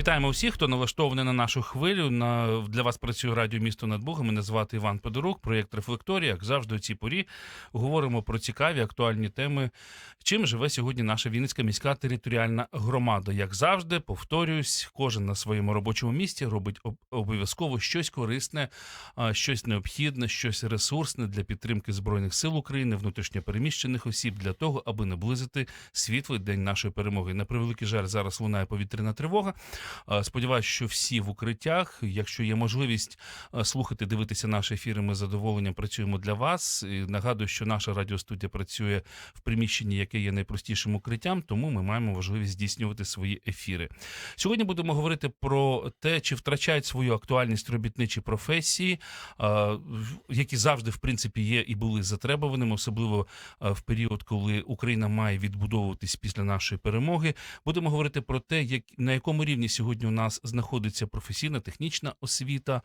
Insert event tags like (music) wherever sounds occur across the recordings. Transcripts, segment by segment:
Вітаємо усіх, хто налаштований на нашу хвилю. На для вас працює радіо місто над Богом. Мене звати Іван Подорук. Проєкт Рефлекторія. Як завжди, у цій порі говоримо про цікаві актуальні теми. Чим живе сьогодні наша Вінницька міська територіальна громада? Як завжди, повторююсь, кожен на своєму робочому місці робить об- обов'язково щось корисне, щось необхідне, щось ресурсне для підтримки збройних сил України, внутрішньопереміщених осіб для того, аби наблизити світлий день нашої перемоги. На превеликий жаль, зараз лунає повітряна тривога. Е, Сподіваюсь, що всі в укриттях. Якщо є можливість е, слухати, дивитися наші ефіри, ми з задоволенням працюємо для вас. І нагадую, що наша радіостудія працює в приміщенні, яке є найпростішим укриттям, тому ми маємо можливість здійснювати свої ефіри. Сьогодні будемо говорити про те, чи втрачають свою актуальність робітничі професії, е, які завжди в принципі є і були затребуваними, особливо в період, коли Україна має відбудовуватись після нашої перемоги. Будемо говорити про те, як на якому рівні сьогодні у нас знаходиться професійна технічна освіта,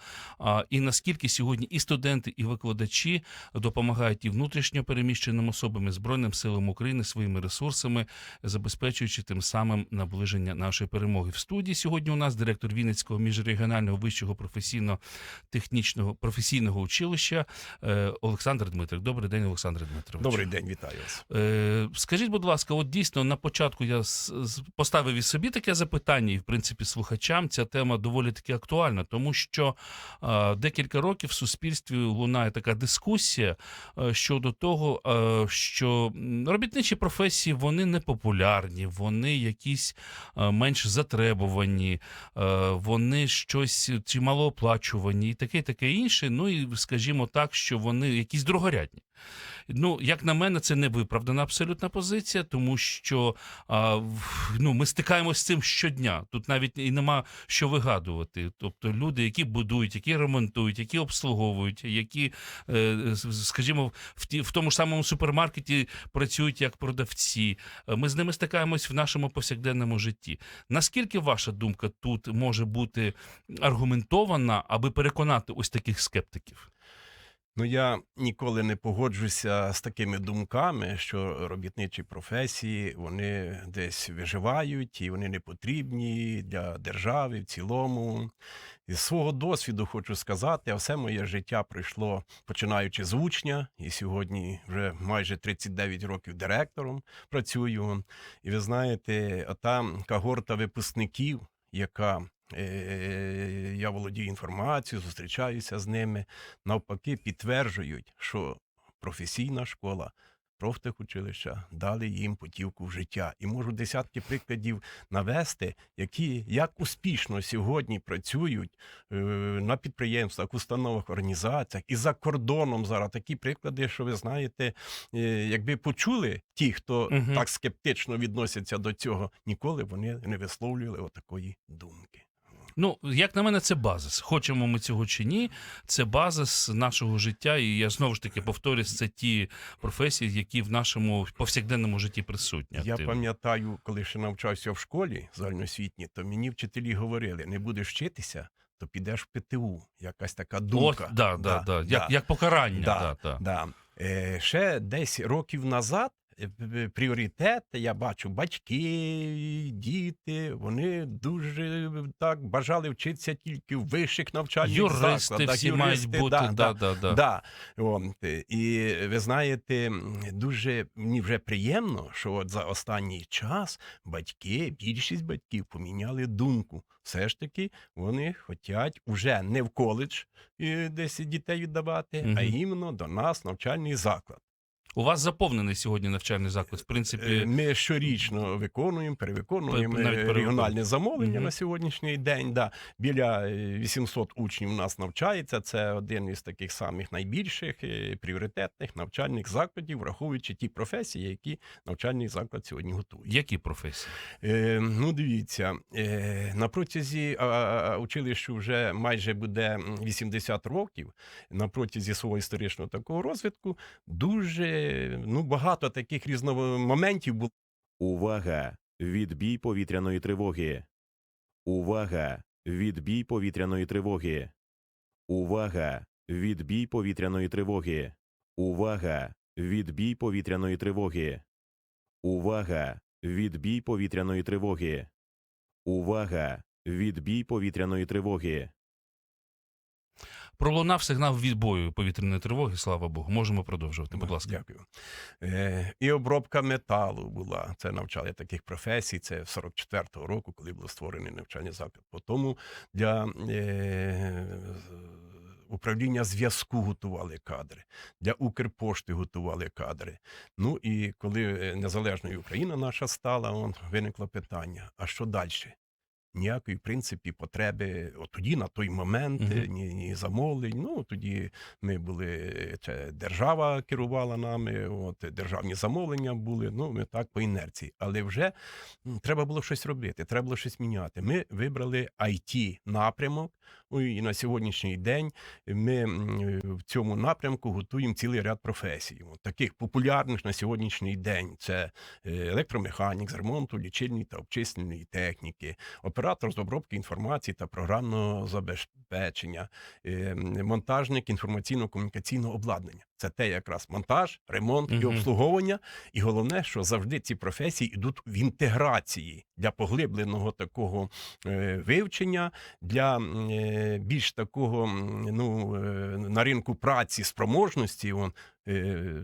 і наскільки сьогодні і студенти, і викладачі допомагають і внутрішньо переміщеним особам, і збройним силам України своїми ресурсами, забезпечуючи тим самим наближення нашої перемоги. В студії сьогодні у нас директор Вінницького міжрегіонального вищого професійно-технічного професійного училища е, Олександр Дмитрик. Добрий день, Олександр Дмитрович. Добрий день, вітаю вас. Е, скажіть, будь ласка, от дійсно на початку я поставив і собі таке запитання, і в принципі слухачам ця тема доволі таки актуальна, тому що декілька років в суспільстві лунає така дискусія е, щодо того, е, що робітничі професії вони не популярні, вони якісь е, менш затребувані, вони щось чи малооплачувані, і таке, таке інше. Ну і скажімо так, що вони якісь другорядні. Ну, як на мене, це не виправдана абсолютна позиція, тому що а, ну, ми стикаємося з цим щодня. Тут навіть і нема що вигадувати. Тобто люди, які будують, які ремонтують, які обслуговують, які, е, скажімо, в, ті, в тому ж самому супермаркеті працюють як продавці. Е, Ми з ними стикаємось в нашому повсякденному житті. Наскільки ваша думка тут може бути аргументована, аби переконати ось таких скептиків? Ну я ніколи не погоджуся з такими думками, що робітничі професії вони десь виживають і вони не потрібні для держави в цілому. Із свого досвіду хочу сказати, а все моє життя пройшло починаючи з учня, і сьогодні вже майже 39 років директором працюю. І ви знаєте, ота когорта випускників, яка я володію інформацією, зустрічаюся з ними, навпаки, підтверджують, що професійна школа. Профтехучилища дали їм путівку в життя, і можу десятки прикладів навести, які як успішно сьогодні працюють е, на підприємствах, установах, організаціях і за кордоном зараз такі приклади, що ви знаєте, е, якби почули ті, хто Мгм. так скептично відносяться до цього, ніколи вони не висловлювали отакої думки. Ну, як на мене, це базис. Хочемо ми цього чи ні, це базис нашого життя. І я знову ж таки повторюсь, це ті професії, які в нашому повсякденному житті присутні. Я пам'ятаю, коли ще навчався в школі загальноосвітній, то мені вчителі говорили: не будеш вчитися, то підеш в ПТУ. Якась така думка. да, да, да, Як, як покарання. Да, Да, да. Да. Е, ще десь років назад е, е, пріоритет, я бачу, батьки, діти, вони дуже так бажали вчитися тільки в вищих навчальних Юристи закладах. всі мають бути. да, Да, да, да, да. От, е, і ви знаєте, дуже мені вже приємно, що от за останній час батьки, більшість батьків поміняли думку. Все ж таки, вони хочуть уже не в коледж е, десь дітей віддавати, а Мгм. іменно до нас навчальний заклад. У вас заповнений сьогодні навчальний заклад. В Е, принципі, Ми щорічно виконуємо, перевиконуємо е, регіональне замовлення Мгм. на сьогоднішній день. Да. Біля е, 800 учнів у нас навчається. Це один із таких самих найбільших е, пріоритетних навчальних закладів, враховуючи ті професії, які навчальний заклад сьогодні готує. які професії? Е, ну, дивіться, е, на протязі а, училищу вже майже буде м, 80 років. На протязі свого історичного такого розвитку дуже ну, багато таких різномоментів було. Увага! Відбій повітряної тривоги. Увага! Відбій повітряної тривоги. Увага! Відбій повітряної тривоги. Увага! Відбій повітряної тривоги. Увага! Відбій повітряної тривоги. Увага! Відбій повітряної тривоги. Пролунав сигнал відбою повітряної тривоги, слава Богу. Можемо продовжувати. Будь ласка. Дякую. Е, і обробка металу була. Це навчали таких професій. Це 44-го року, коли було створений навчальний заклад. По тому для е, управління зв'язку готували кадри, для Укрпошти готували кадри. Ну і коли е, незалежною Україна наша стала, он, виникло питання: а що далі? Ніякої, в принципі, потреби от тоді, на той момент, е, ні, ні замовлень. Ну тоді ми були, це держава керувала нами, от державні замовлення були. Ну ми так по інерції. Але вже треба було щось робити, треба було щось міняти. Ми вибрали it напрямок. Ну, і на сьогоднішній день ми в цьому напрямку готуємо цілий ряд професій. Таких популярних на сьогоднішній день це е, електромеханік з ремонту лічильної та обчислювальної техніки, оператор з обробки інформації та програмного забезпечення, е, монтажник інформаційно-комунікаційного обладнання. Це те якраз монтаж, ремонт і обслуговування. І головне, що завжди ці професії йдуть в інтеграції для поглибленого такого е, вивчення, для е, більш такого ну, е, на ринку праці спроможності. Он,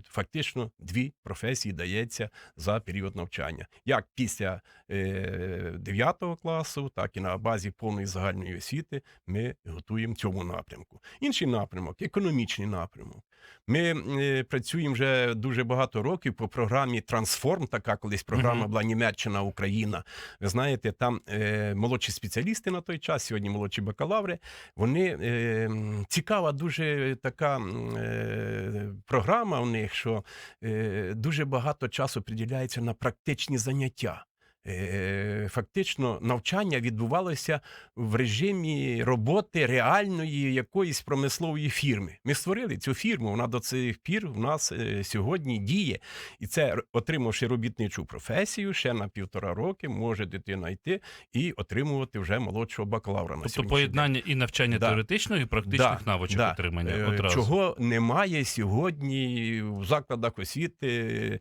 фактично дві професії дається за період навчання. Як після е, 9 класу, так і на базі повної загальної освіти ми готуємо цьому напрямку. Інший напрямок економічний напрямок. Ми е, працюємо вже дуже багато років по програмі Трансформ. Така колись програма була Німеччина, Україна. Ви знаєте, там е, молодші спеціалісти на той час, сьогодні молодші бакалаври. Вони е, цікава, дуже така е, програма у них, що е, дуже багато часу приділяється на практичні заняття. Е, Фактично навчання відбувалося в режимі роботи реальної якоїсь промислової фірми. Ми створили цю фірму. Вона до цих пір в нас е, сьогодні діє, і це отримавши робітничу професію, ще на півтора роки може дитина йти і отримувати вже молодшого бакалавра на Тобто сьогоднішній день. поєднання і навчання Да. теоретичного, і практичних Да, навичок да. отримання Е, одразу. Чого немає сьогодні в закладах освіти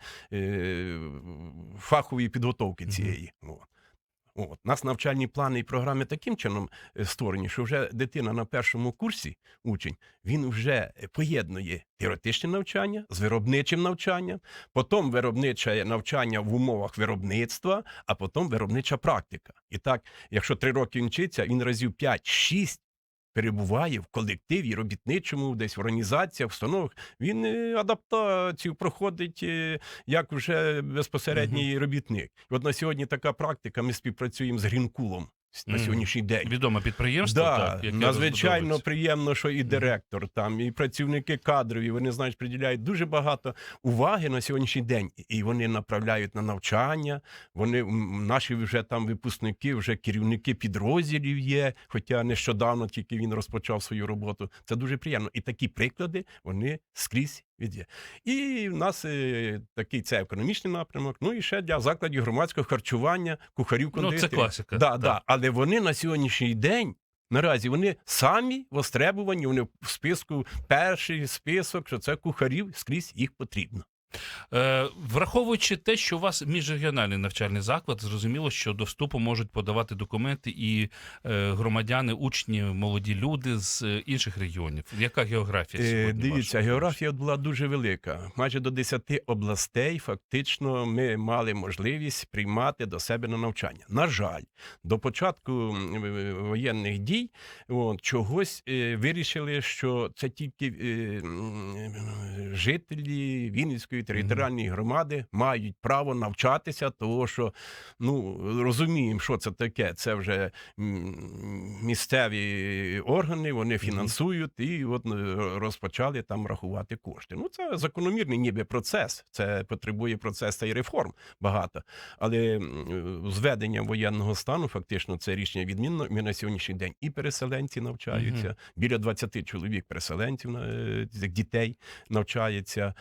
фахової підготовки Мгм. Цієї. От. От. Нас навчальні плани і програми таким чином е, створені, що вже дитина на першому курсі, учень, він вже поєднує теоретичне навчання з виробничим навчанням, потім виробниче навчання в умовах виробництва, а потім виробнича практика. І так, якщо три роки він вчиться, він разів 5-6 перебуває в колективі робітничому, десь в організаціях, установах. Він е, адаптацію проходить е, як вже безпосередній робітник. І от на сьогодні така практика. Ми співпрацюємо з Грінкулом на сьогоднішній день. Відоме підприємство, Да, так, яке надзвичайно приємно, що і директор там, і працівники кадрові, вони знають, приділяють дуже багато уваги на сьогоднішній день, і вони направляють на навчання. Вони наші вже там випускники, вже керівники підрозділів є. Хоча нещодавно тільки він розпочав свою роботу. Це дуже приємно. І такі приклади вони скрізь є. І в нас е, такий це економічний напрямок. Ну і ще для закладів громадського харчування, кухарів Ну, це класика. Да, так. да. Але вони на сьогоднішній день. Наразі вони самі востребувані, вони в списку перший список, що це кухарів скрізь їх потрібно. Е, враховуючи те, що у вас міжрегіональний навчальний заклад, зрозуміло, що до вступу можуть подавати документи і е, громадяни, учні, молоді люди з е, інших регіонів. Яка географія Е, сьогодні? Дивіться, ваша? географія була дуже велика. Майже до 10 областей фактично ми мали можливість приймати до себе на навчання. На жаль, до початку е, воєнних дій от, чогось е, вирішили, що це тільки е, жителі Вінницької територіальної громади мають право навчатися, того що ну розуміємо, що це таке. Це вже місцеві органи, вони фінансують і от е, розпочали там рахувати кошти. Ну це закономірний ніби процес. Це потребує процесу і реформ багато. Але м, з введенням воєнного стану, фактично, це рішення відмінно. Ми на сьогоднішній день і переселенці навчаються. Біля 20 чоловік переселенців е, дітей навчається.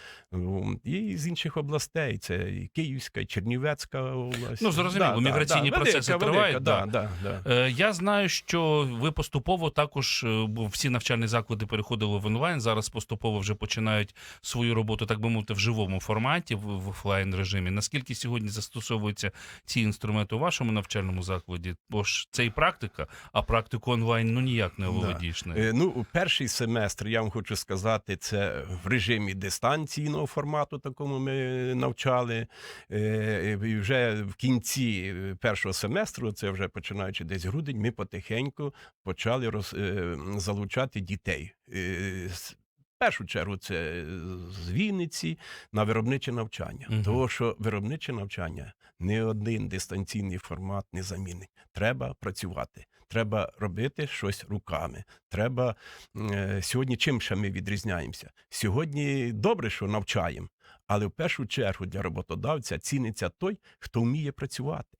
І з інших областей. Це і Київська, і Чернівецька область. Ну, зрозуміло, міграційні процеси велика, тривають, Да, да. да, да. Е, Я знаю, що ви поступово також, е, бо всі навчальні заклади переходили в онлайн. Зараз поступово вже починають свою роботу, так би мовити, в живому форматі, в, в офлайн режимі. Наскільки сьогодні застосовуються ці інструменти у вашому навчальному закладі? Бо ж це і практика, а практику онлайн ну ніяк не Да. оволодієш. нею. Е, Ну, перший семестр, я вам хочу сказати, це в режимі дистанційного формату, такому ми навчали. Е, І вже в кінці першого семестру, це вже починаючи десь грудень, ми потихеньку почали роз, е, залучати дітей. Е, В першу чергу це з Вінниці на виробниче навчання. Мгм. Тому що виробниче навчання не один дистанційний формат не замінить. Треба працювати. Треба робити щось руками. Треба е, сьогодні чим ще ми відрізняємося? Сьогодні добре, що навчаємо, але в першу чергу для роботодавця ціниться той, хто вміє працювати.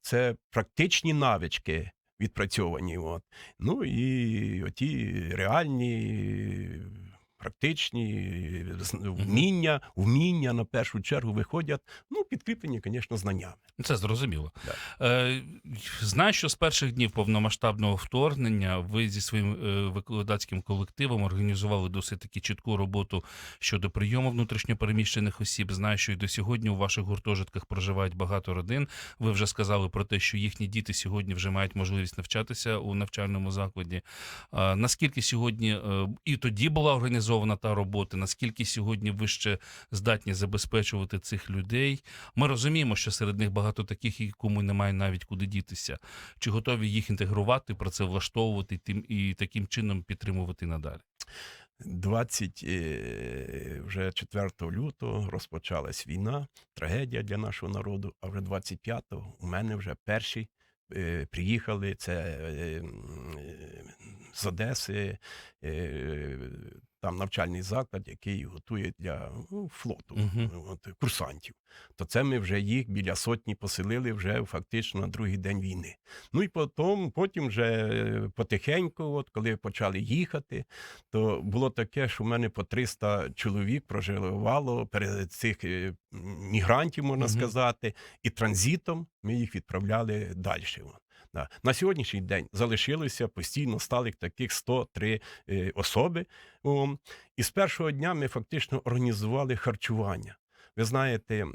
Це практичні навички відпрацьовані. От. Ну і оті реальні. Практичні вміння, вміння на першу чергу виходять, ну, підкріплені, звісно, знаннями. Це зрозуміло. Да. Е, знаю, що з перших днів повномасштабного вторгнення ви зі своїм е, викладацьким колективом організували досить таки чітку роботу щодо прийому внутрішньопереміщених осіб. Знаю, що і до сьогодні у ваших гуртожитках проживають багато родин. Ви вже сказали про те, що їхні діти сьогодні вже мають можливість навчатися у навчальному закладі. А, наскільки сьогодні е, і тоді була організована та робота? Наскільки сьогодні ви ще здатні забезпечувати цих людей? Ми розуміємо, що серед них багато таких, і кому немає навіть куди дітися. Чи готові їх інтегрувати, працевлаштовувати тим і таким чином підтримувати надалі? 20 е, вже 4 лютого розпочалась війна, трагедія для нашого народу. А вже 25-го у мене вже перші е, приїхали. Це е, з Одеси, там навчальний заклад, який готує для ну, флоту Мгм. от, курсантів. То це ми вже їх біля сотні поселили вже фактично на другий день війни. Ну і потім, потім вже е, потихеньку, от коли почали їхати, то було таке, що в мене по 300 чоловік проживало перед цих е, мігрантів, можна Мгм. сказати, і транзитом ми їх відправляли далі. На сьогоднішній день залишилося постійно сталих таких 103 е, особи. І з першого дня ми фактично організували харчування. Ви знаєте,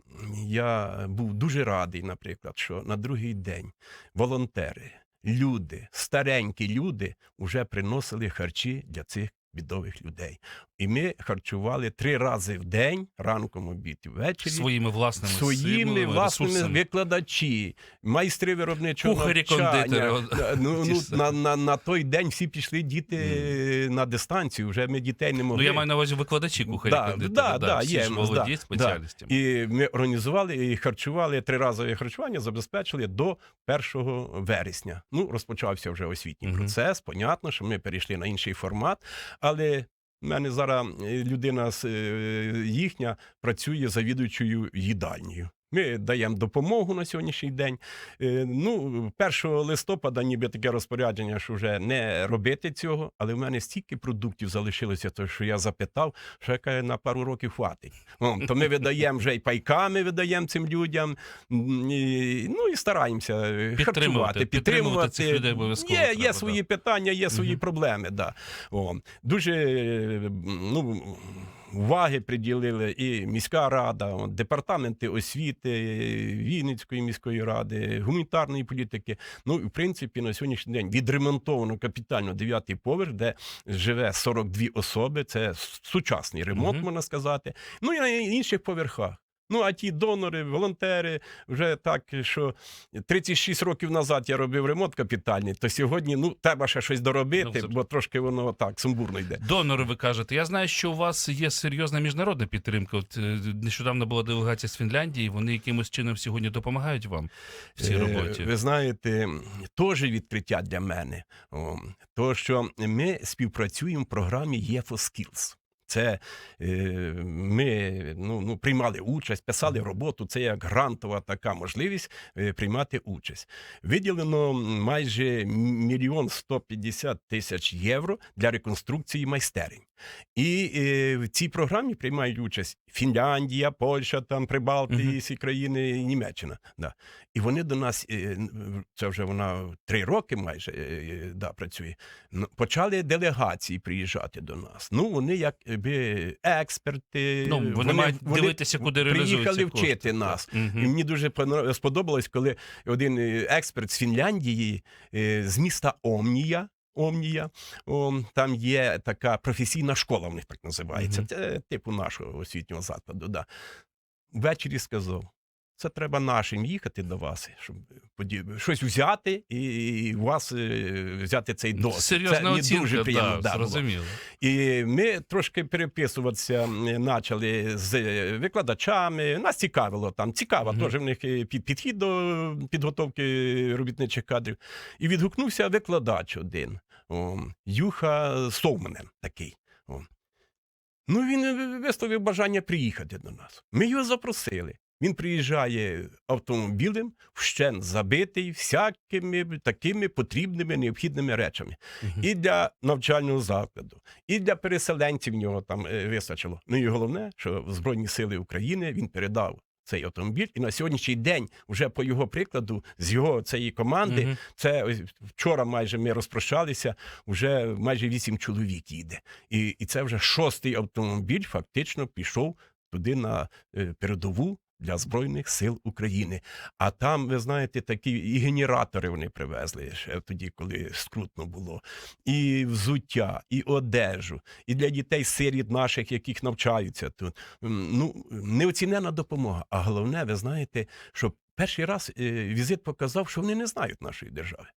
я був дуже радий, наприклад, що на другий день волонтери, люди, старенькі люди вже приносили харчі для цих бідових людей. І ми харчували три рази в день, ранком, обід і ввечері. Своїми власними Своїми силами, власними ресурсами. викладачі, майстри виробничого Кухарі, навчання. Да, Ну, ну, на, на, на той день всі пішли діти на дистанцію. Вже ми дітей не могли. Ну, я маю на увазі викладачі кухарі, Да, кондитери, да, да, да, всі є ж володіють да, спеціальностями. І ми організували і харчували триразове харчування, забезпечили до 1 вересня. Ну, розпочався вже освітній Мгм. процес. Понятно, що ми перейшли на інший формат, але. в мене зараз е, людина з, е, їхня працює завідуючою їдальнею. Ми даємо допомогу на сьогоднішній день. Е, Ну, 1 листопада, ніби таке розпорядження, що вже не робити цього, але в мене стільки продуктів залишилося, то що я запитав, що яка на пару років хватить. О, то ми видаємо вже і пайками, видаємо цим людям. І, ну і стараємося е, Підтримувати, харчувати, підтримувати цих людей обов'язково Є, треба, є да. свої питання, є свої Мгм. проблеми. Да. О, дуже е, ну, уваги приділили і міська рада, департаменти освіти, Вінницької міської ради, гуманітарної політики. Ну, в принципі, на сьогоднішній день відремонтовано капітально дев'ятий поверх, де живе 42 особи. Це сучасний ремонт, угу. можна сказати. Ну і на інших поверхах. Ну, а ті донори, волонтери, вже так, що 36 років назад я робив ремонт капітальний, то сьогодні ну, треба ще щось доробити, Ну, бо трошки воно так сумбурно йде. Донори, ви кажете. Я знаю, що у вас є серйозна міжнародна підтримка. От е, нещодавно була делегація з Фінляндії. Вони якимось чином сьогодні допомагають вам в цій Е, роботі. Ви знаєте, теж відкриття для мене. О, то, що ми співпрацюємо в програмі ЄФО Skills. Це е, ми ну, ну, приймали участь, писали роботу. Це як грантова така можливість е, приймати участь. Виділено майже мільйон 150 тисяч євро для реконструкції майстерень. І е, в цій програмі приймають участь Фінляндія, Польща, там Прибалтії, всі країни, і Німеччина. Да. І вони до нас, е, це вже вона три роки майже е, е, да, працює. Почали делегації приїжджати до нас. Ну, вони якби експерти. Ну, вони мають дивитися, куди реалізуються приїхали кошти. вчити нас. І мені дуже сподобалось, коли один е, експерт з Фінляндії, е, з міста Омнія. Омнія, о, там є така професійна школа, в них так називається. Це типу нашого освітнього закладу. Да. Ввечері сказав: це треба нашим їхати до вас, щоб щось взяти і, у вас е, взяти цей досвід. Серйозна це оцінка, дуже приємно. да, зрозуміло. І ми трошки переписуватися почали з е, викладачами. Нас цікавило там. Цікаво, Мгм. теж в них е, підхід до підготовки робітничих кадрів. І відгукнувся викладач один, о, Юха Совменен такий. О. Ну, він висловив бажання приїхати до нас. Ми його запросили. Він приїжджає автомобілем, вщен забитий всякими такими потрібними необхідними речами Мгм. і для навчального закладу, і для переселенців в нього там е, вистачило. Ну і головне, що в Збройні Сили України він передав цей автомобіль, і на сьогоднішній день, вже по його прикладу, з його цієї команди, Мгм. це ось вчора майже ми розпрощалися, вже майже вісім чоловік їде. І, і це вже шостий автомобіль фактично пішов туди на е, передову. Для Збройних сил України. А там, ви знаєте, такі і генератори вони привезли ще тоді, коли скрутно було, і взуття, і одежу, і для дітей сиріт наших, яких навчаються тут. Ну, неоцінена допомога. А головне, ви знаєте, що перший раз е, візит показав, що вони не знають нашої держави.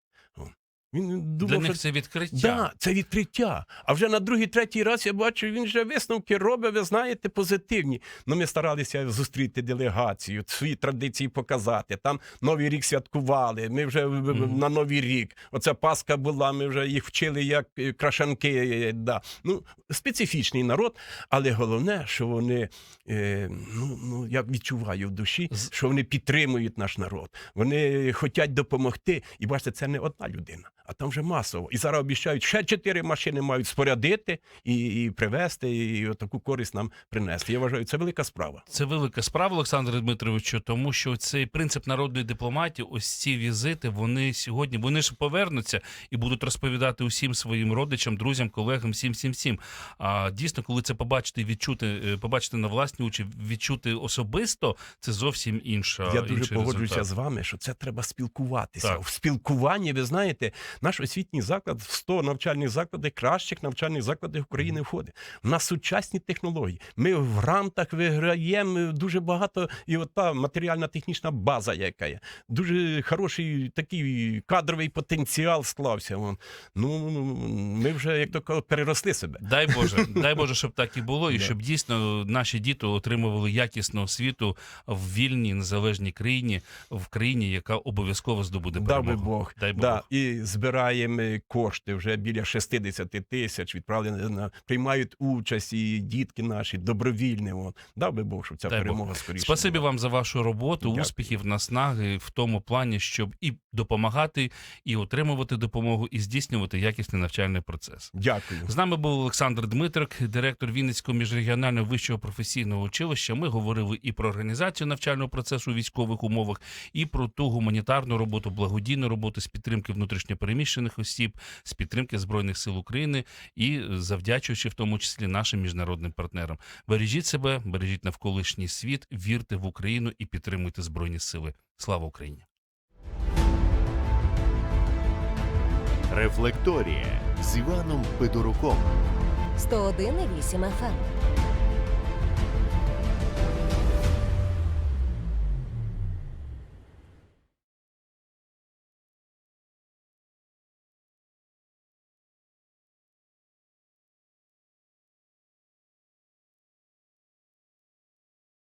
Він Для думав, них що це відкриття. Да, це відкриття. А вже на другий, третій раз я бачу, він вже висновки робить, ви знаєте, позитивні. Ну, ми старалися зустріти делегацію, свої традиції показати. Там Новий рік святкували. Ми вже в- Мгм. на Новий рік. Оця Пасха була, ми вже їх вчили як е, крашанки. е, Да. Ну, специфічний народ, але головне, що вони, е, ну, ну, я відчуваю в душі, що вони підтримують наш народ. Вони хочуть допомогти. І бачите, це не одна людина, а там вже масово. І зараз обіцяють, ще чотири машини мають спорядити і, і привезти, і таку користь нам принести. Я вважаю, це велика справа. Це велика справа, Олександре Дмитровичу, тому що цей принцип народної дипломатії, ось ці візити, вони сьогодні вони ж повернуться і будуть розповідати усім своїм родичам, друзям, колегам, всім, всім, всім. А дійсно, коли це побачити, і відчути, е, побачити на власні очі, відчути особисто, це зовсім інша. Я дуже погоджуюся з вами, що це треба спілкуватися. Так. В спілкуванні, ви знаєте, наш освітній заклад в 100 навчальних закладів, кращих навчальних закладів України входить. У нас сучасні технології. Ми в грантах виграємо дуже багато, і от та матеріальна технічна база, яка є. Дуже хороший такий кадровий потенціал склався. Вон. Ну, ми вже, як то переросли себе. Дай Боже, (laughs) дай Боже, щоб так і було, і щоб дійсно наші діти отримували якісну освіту в вільній незалежній країні, в країні, яка обов'язково здобуде перемогу. Бог. Дай Бог. Да, і збираємо кошти вже біля 60 тисяч, відправлені на приймають участь і дітки наші добровільні. От. Дав би Бог, щоб ця Дай Бог. перемога скоріше. Спасибі була. вам за вашу роботу, Дякую. успіхів, наснаги в тому плані, щоб і допомагати, і отримувати допомогу, і здійснювати якісний навчальний процес. Дякую. З нами був Олександр Дмитрик, директор Вінницького міжрегіонального вищого професійного училища. Ми говорили і про організацію навчального процесу у військових умовах, і про ту гуманітарну роботу, благодійну роботу з підтримки внутрішньопереміщених осіб, з підтримки збройних сил України і завдячуючи в тому числі нашим міжнародним партнерам. Бережіть себе, бережіть навколишній світ, вірте в Україну і підтримуйте збройні сили. Слава Україні! Рефлекторія з Іваном Федоруком. 101,8 FM.